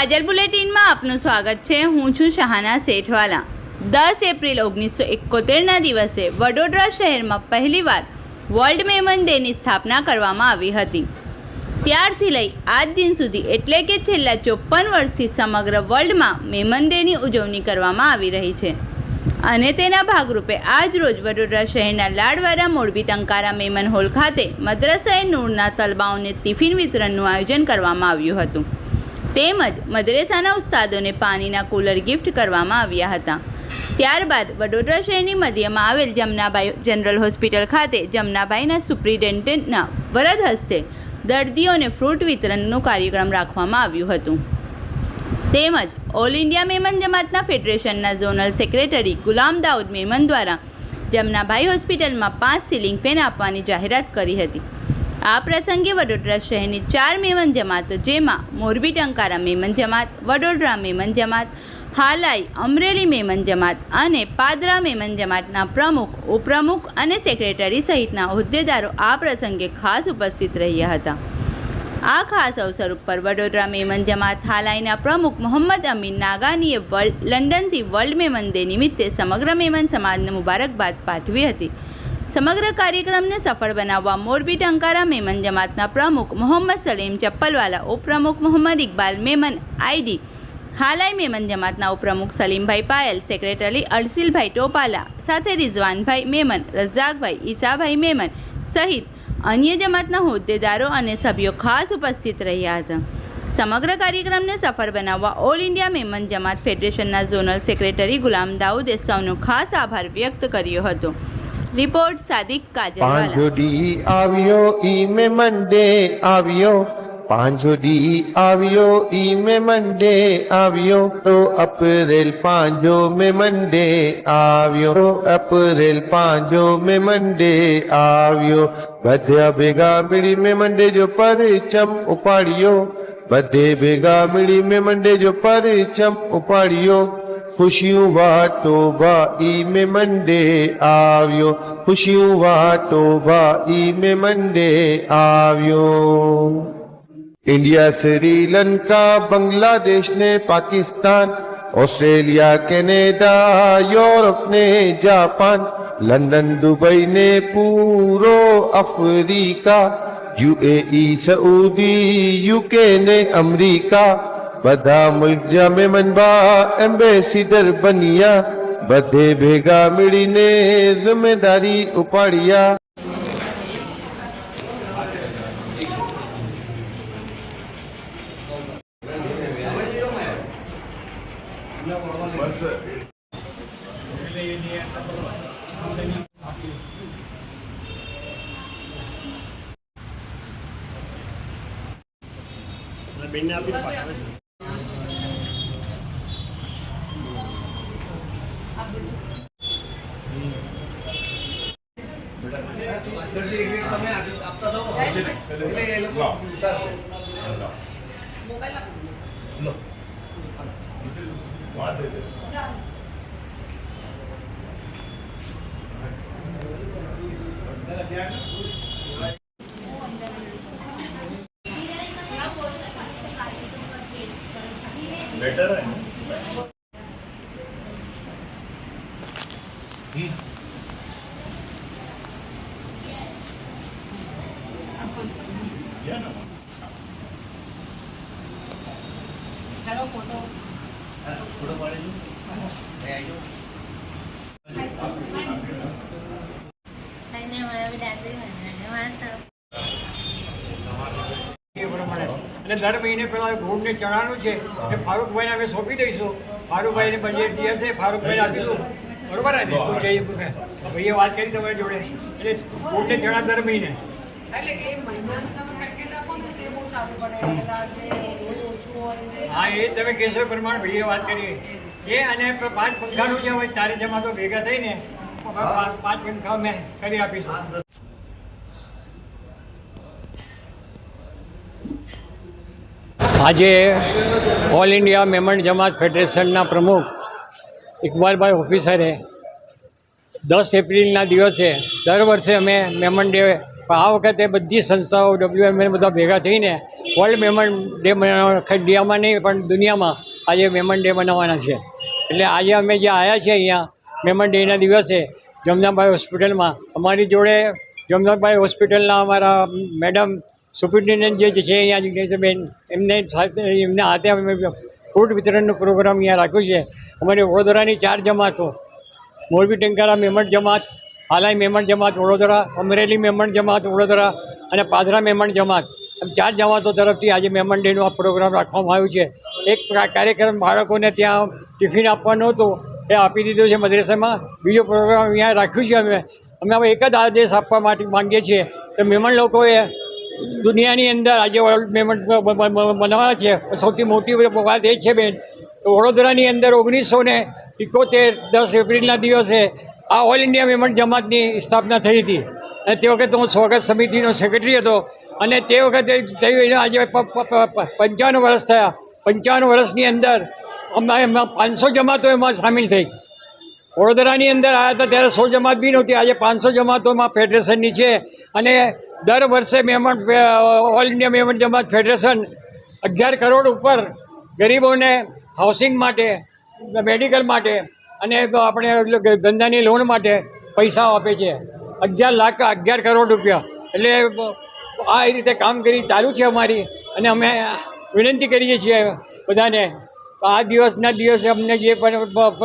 કાજલ બુલેટિનમાં આપનું સ્વાગત છે. હું છું શહાના શેઠવાલા. દસ એપ્રિલ ઓગણીસો એકોતેરના દિવસે વડોદરા શહેરમાં પહેલીવાર વર્લ્ડ મેમન ડેની સ્થાપના કરવામાં આવી હતી. ત્યારથી લઈ આજ દિન સુધી એટલે કે છેલ્લા ચોપન વર્ષથી સમગ્ર વર્લ્ડમાં મેમન ડેની ઉજવણી કરવામાં આવી રહી છે. અને તેના ભાગરૂપે આજ રોજ વડોદરા શહેરના લાડવાડા મોરબી ટંકારા મેમન હોલ ખાતે મદ્રસાએ નૂરના તલબાઓને ટિફિન વિતરણનું આયોજન કરવામાં આવ્યું હતું. તેમજ મદ્રેસાના ઉસ્તાદોને પાણીના કુલર ગિફ્ટ કરવામાં આવ્યા હતા. ત્યારબાદ વડોદરા શહેરની મધ્યમાં આવેલ જમનાબાઈ જનરલ હોસ્પિટલ ખાતે જમનાબાઈના સુપ્રિન્ટેન્ડન્ટના વરદ હસ્તે દર્દીઓને ફ્રૂટ વિતરણનું કાર્યક્રમ રાખવામાં આવ્યું હતું. તેમજ ઓલ ઇન્ડિયા મેમન જમાતના ફેડરેશનના ઝોનલ સેક્રેટરી ગુલામ દાઉદ મેમન દ્વારા જમનાભાઈ હોસ્પિટલમાં પાંચ સીલિંગ ફેન આપવાની જાહેરાત કરી હતી. આ પ્રસંગે વડોદરા શહેરની ચાર મેમન જમાતો, જેમાં મોરબી ટંકારા મેમન જમાત, વડોદરા મેમન જમાત, હાલાઈ અમરેલી મેમન જમાત અને પાદરા મેમન જમાતના પ્રમુખ, ઉપપ્રમુખ અને સેક્રેટરી સહિતના હોદ્દેદારો આ પ્રસંગે ખાસ ઉપસ્થિત રહ્યા હતા. આ ખાસ અવસર ઉપર વડોદરા મેમન જમાત હાલાઈના પ્રમુખ મોહમ્મદ અમીન નાગાનીએ વર્લ્ડ, લંડનથી વર્લ્ડ મેમન ડે નિમિત્તે સમગ્ર મેમન સમાજને મુબારકબાદ પાઠવી હતી. સમગ્ર કાર્યક્રમને સફળ બનાવવા મોરબી ટંકારા મેમન જમાતના પ્રમુખ મોહમ્મદ સલીમ ચપ્પલવાલા, ઉપપ્રમુખ મોહમ્મદ ઇકબાલ, મેમન આઈડી, હાલાઈ મેમન જમાતના ઉપપ્રમુખ સલીમભાઈ પાયલ, સેક્રેટરી અડસિલભાઈ ટોપાલા, સાથે રિઝવાનભાઈ મેમન, રઝાકભાઈ ઈસાભાઈ મેમન સહિત અન્ય જમાતના હોદ્દેદારો અને સભ્યો ખાસ ઉપસ્થિત રહ્યા હતા. સમગ્ર કાર્યક્રમને સફળ બનાવવા ઓલ ઇન્ડિયા મેમન જમાત ફેડરેશનના ઝોનલ સેક્રેટરી ગુલામ દાઉદે સૌનો ખાસ આભાર વ્યક્ત કર્યો હતો. રિપોર્ટ સાદિક કાજલવાલા પાંજોડી આવ્યો ઈ મે મંડે આવ્યો. પાંજોડી આવ્યો ઈ મે મંડે આવ્યો. તો અપ્રેલ પાંજો મે મંડે આવ્યો. તો અપ્રેલ પાંજો મે મંડે આવ્યો. બધા ભેગા મળી મે મંડે જો પરચમ ઉપાડ્યો. બધે ભેગા મળી મે મંડે જો પરચમ ઉપાડ્યો. ખુશિયું વાટો ભાઈ મે મંદે આવ્યો. ખુશિયું વાટો ભાઈ મે મંદે આવ્યો. ઇન્ડિયા, શ્રીલંકા બાંગ્લાદેશ ને પાકિસ્તાન, ઓસ્ટ્રેલિયા, કેનેડા, યુરોપ ને જાપાન, લંડન, દુબઈ ને પૂરો આફ્રિકા, યુએઈ, સઉદી, યુકે ને અમેરિકા બધા મુલ્ક જામે મનબા એમ્બેસીડર બન્યા. બધે ભેગા મળીને જિમ્મેદારી ઉપાડ્યા. બેન આપી પાછળ. બેટર હે ને? યા ના? હા, ફોટો પાડી દઉં? અને મારા દાદી મને વાસણ એ અને દર મહિને પેલા ઘઉં ને ચણાનું છે એ ફારૂકભાઈને અમે સોંપી દઈશું. ફારૂકભાઈને બજેટ જે હશે ફારૂકભાઈને આપીશું. બરોબર ને? તો જઈ ભાઈએ વાત કરી તમારી જોડે. એટલે ઘઉં ને ચણા દર મહિને. હા એ તમે કેશવ પ્રમાણ ભાઈએ વાત કરી એ અને પાંચ પંખાનું છે હવે ચારે જમાતો ભેગા થઈને પાંચ પાંચ પંખા મેં કરી આપીશું. આજે ઓલ ઇન્ડિયા મેમન જમાત ફેડરેશનના પ્રમુખ ઇકબાલભાઈ ઓફિસરે દસ એપ્રિલના દિવસે દર વર્ષે અમે મેમન ડે આ વખતે બધી સંસ્થાઓ ડબ્લ્યુએમએન બધા ભેગા થઈને વર્લ્ડ મેમન ડે મનાવવા ઇન્ડિયામાં નહીં પણ દુનિયામાં આજે મેમન ડે મનાવવાના છે. એટલે આજે અમે જે આવ્યા છીએ અહીંયા મેમન ડેના દિવસે જમનાભાઈ હોસ્પિટલમાં, અમારી જોડે જમનાભાઈ હોસ્પિટલના અમારા મેડમ સુપ્રિન્ટેન્ડન્ટ જે છે, અહીંયા બેન એમને સાથે, એમના હાથે અમે ફ્રૂટ વિતરણનો પ્રોગ્રામ અહીંયા રાખ્યો છે. અમારી વડોદરાની ચાર જમાતો મોરબી, ટંકારા મેમણ જમાત, હાલાઈ મેમણ જમાત, વડોદરા, અમરેલી મેમણ જમાત, વડોદરા અને પાદરા મેમણ જમાત. એમ ચાર જમાતો તરફથી આજે મેમણ ડેનો આ પ્રોગ્રામ રાખવામાં આવ્યો છે. એક કાર્યક્રમ બાળકોને ત્યાં ટિફિન આપવાનો હતો, એ આપી દીધો છે મદ્રેસામાં. બીજો પ્રોગ્રામ અહીંયા રાખ્યું છે અમે. અમે હવે એક જ આદેશ આપવા માટે માંગીએ છીએ. તો મેમણ લોકોએ દુનિયાની અંદર આજે વર્લ્ડ મેમેન્ટ બનાવવા છે. સૌથી મોટી વાત એ છે બેન તો વડોદરાની અંદર ઓગણીસો ને ઇકોતેર દસ એપ્રિલના દિવસે આ ઓલ ઇન્ડિયા મેમેન્ટ જમાતની સ્થાપના થઈ હતી. અને તે વખતે હું સ્વાગત સમિતિનો સેક્રેટરી હતો. અને તે વખતે થયું આજે પ- પ- પ- પ- પંચાવન વર્ષ થયા. પંચાણું વર્ષની અંદર અમે પાંચસો જમાતો એમાં સામેલ થઈ. વડોદરાની અંદર આવ્યા હતા ત્યારે સો જમાત બી નહોતી. આજે પાંચસો જમાતોમાં ફેડરેશનની છે અને દર વર્ષે મહેમાન ઓલ ઇન્ડિયા મહેમાન જમાત ફેડરેશન અગિયાર કરોડ ઉપર ગરીબોને હાઉસિંગ માટે મેડિકલ માટે અને આપણે ધંધાની લોન માટે પૈસા આપે છે. અગિયાર લાખ, અગિયાર કરોડ રૂપિયા. એટલે આ રીતે કામગીરી ચાલુ છે અમારી અને અમે વિનંતી કરીએ છીએ બધાને. આ દિવસના દિવસે અમને જે પણ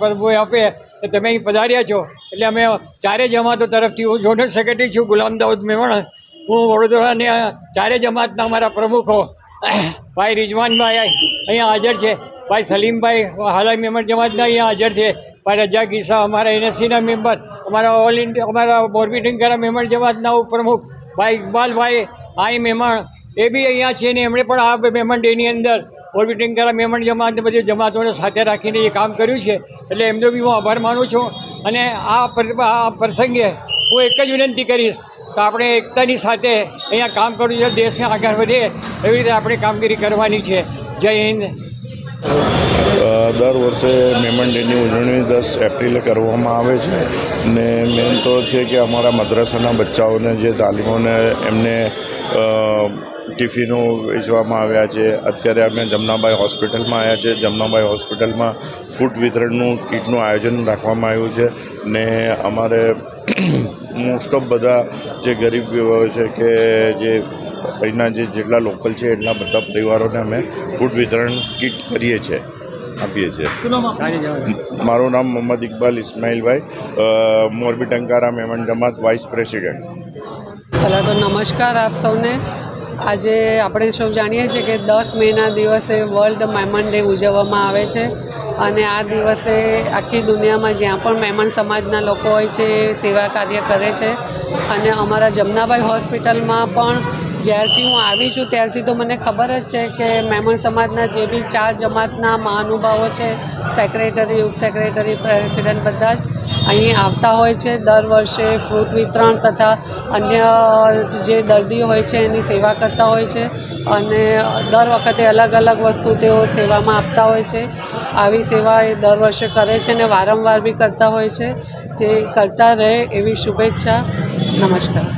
પ્રભુએ આપે એ તમે અહીં પધાર્યા છો. એટલે અમે ચારે જમાતો તરફથી હું જોનલ સેક્રેટરી છું, ગુલામ દાઉદ મેમણ. હું વડોદરાને ચારે જમાતના અમારા પ્રમુખો. ભાઈ રિજવાનભાઈ અહીંયા હાજર છે. ભાઈ સલીમભાઈ, હાલાઈ મેમણ જમાતના અહીંયા હાજર છે. ભાઈ રજા ગીસા, અમારા એનએસસીના મેમ્બર, અમારા ઓલ ઇન્ડિયા અમારા મોરબી ટિંકારા મેમણ જમાતના ઉપપ્રમુખ. ભાઈ ઇકબાલભાઈ, આઈ મેમણ, એ બી અહીંયા છે ને એમણે પણ આ મેમણ ડેની અંદર મોરબી કરા મહેમાન જમાત બધી જમાતોને સાથે રાખીને એ કામ કર્યું છે. એટલે એમનો બી હું આભાર માનું છું. અને આ આ પ્રસંગે હું એક જ વિનંતી કરીશ તો આપણે એકતાની સાથે અહીંયા કામ કરવું છે, દેશને આગળ વધે એવી રીતે આપણે કામગીરી કરવાની છે. જય હિન્દ. દર વર્ષે મેમન ડેની ઉજવણી દસ એપ્રિલે કરવામાં આવે છે. ને મેન તો છે કે અમારા મદ્રાસાના બચ્ચાઓને જે તાલીમોને એમને ટિફિનો વેચવામાં આવ્યા છે. અત્યારે અમે જમનાબાઈ હોસ્પિટલમાં આવ્યા છે. જમનાબાઈ હોસ્પિટલમાં ફૂડ વિતરણનું કીટનું આયોજન રાખવામાં આવ્યું છે. ને અમારે મોસ્ટ ઓફ બધા જે ગરીબ છે કે જે અહીંના જે જેટલા લોકલ છે, એટલા બધા પરિવારોને અમે ફૂડ વિતરણ કીટ કરીએ છીએ. આપીએ છીએ. મારું નામ મોહમ્મદ ઇકબાલ ઇસ્માઇલભાઈ. Morbi Tankara Memon Jamat vice president. પહેલાં તો નમસ્કાર આપ સૌને. આજે આપણે સૌ જાણીએ છીએ કે દસ મેના દિવસે વર્લ્ડ મેમન ડે ઉજવવામાં આવે છે અને આ દિવસે આખી દુનિયામાં જ્યાં પણ મહેમાન સમાજના લોકો હોય છે સેવા કાર્ય કરે છે અને અમારા જમનાભાઈ હોસ્પિટલમાં પણ જ્યારથી હું આવી છું ત્યારથી તો મને ખબર જ છે કે મહેમાન સમાજના જે બી ચાર જમાતના મહાનુભાવો છે સેક્રેટરી ઉપસેક્રેટરી પ્રેસિડેન્ટ બધા જ અહીં આવતા હોય છે. દર વર્ષે ફ્રૂટ વિતરણ તથા અન્ય જે દર્દી હોય છે એની સેવા કરતા હોય છે અને દર વખતે અલગ અલગ વસ્તુ તેઓ સેવામાં આપતા હોય છે. આવી સેવા એ દર વર્ષે કરે છે અને વારંવાર બી કરતા હોય છે. તે કરતા રહે એવી શુભેચ્છા. નમસ્કાર.